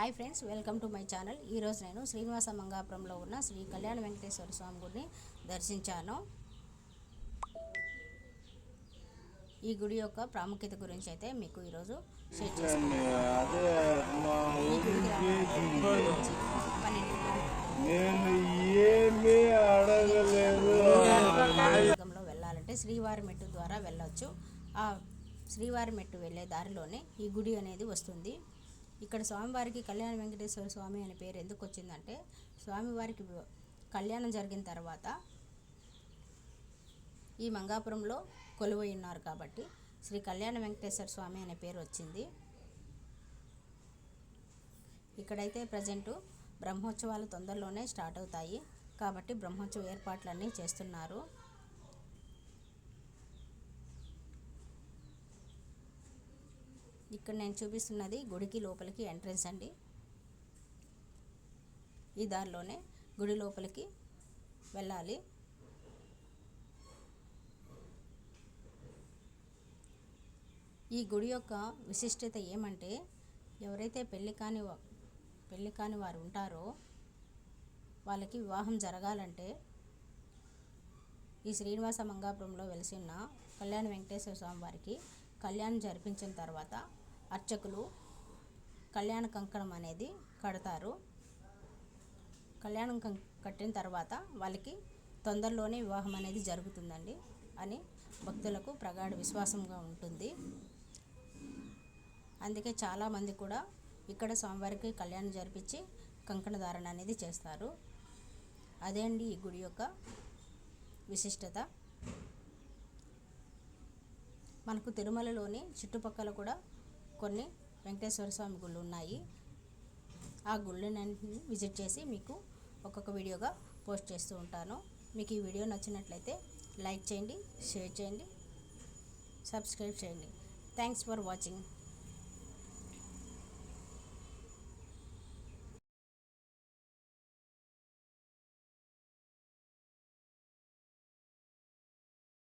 Hi friends welcome to my channel. ఈరోజు నేను శ్రీనివాస మంగాపురంలో ఉన్న శ్రీ కళ్యాణ వెంకటేశ్వర స్వామి గుడిని దర్శించాను. ఈ గుడి యొక్క ప్రాముఖ్యత గురించి అయితే మీకు ఈరోజు షేర్ చేస్తాను వెళ్ళాలంటే శ్రీవారి మెట్టు ద్వారా వెళ్ళొచ్చు. ఆ శ్రీవారి మెట్టు వెళ్ళే దారిలోనే ఈ గుడి అనేది వస్తుంది. ఇక్కడ స్వామివారికి కళ్యాణ వెంకటేశ్వర స్వామి అనే పేరు ఎందుకు వచ్చిందంటే స్వామివారికి కళ్యాణం జరిగిన తర్వాత ఈ మంగాపురంలో కొలువై ఉన్నారు కాబట్టి శ్రీ కళ్యాణ వెంకటేశ్వర స్వామి అనే పేరు వచ్చింది. ఇక్కడైతే ప్రజెంటు బ్రహ్మోత్సవాలు తొందరలోనే స్టార్ట్ అవుతాయి కాబట్టి బ్రహ్మోత్సవ ఏర్పాట్లన్నీ చేస్తున్నారు. ఇక్కడ నేను చూపిస్తున్నది గుడికి లోపలికి ఎంట్రన్స్ అండి. ఈ దారిలోనే గుడి లోపలికి వెళ్ళాలి. ఈ గుడి యొక్క విశిష్టత ఏమంటే ఎవరైతే పెళ్ళి కాని పెళ్ళి కాని వారు ఉంటారో వాళ్ళకి వివాహం జరగాలంటే ఈ శ్రీనివాస మంగాపురంలో వెలిసి ఉన్న కళ్యాణ వెంకటేశ్వర స్వామి వారికి కళ్యాణం జరిపించిన తర్వాత అర్చకులు కళ్యాణ కంకణం అనేది కడతారు. కళ్యాణం కం- కట్టిన తర్వాత వాళ్ళకి తొందరలోనే వివాహం అనేది జరుగుతుందండి అని భక్తులకు ప్రగాఢ విశ్వాసంగా ఉంటుంది. అందుకే చాలామంది కూడా ఇక్కడ స్వామివారికి కళ్యాణం జరిపించి కంకణ ధారణ అనేది చేస్తారు. అదే అండి ఈ గుడి యొక్క విశిష్టత. మనకు తిరుమలలోని చుట్టుపక్కల కూడా కొన్ని వెంకటేశ్వర స్వామి గుళ్ళు ఉన్నాయి. ఆ గుళ్ళనన్నింటినీ విజిట్ చేసి మీకు ఒక్కొక్క వీడియోగా పోస్ట్ చేస్తూ ఉంటాను. మీకు ఈ వీడియో నచ్చినట్లయితే లైక్ చేయండి షేర్ చేయండి సబ్స్క్రైబ్ చేయండి. Thanks for watching.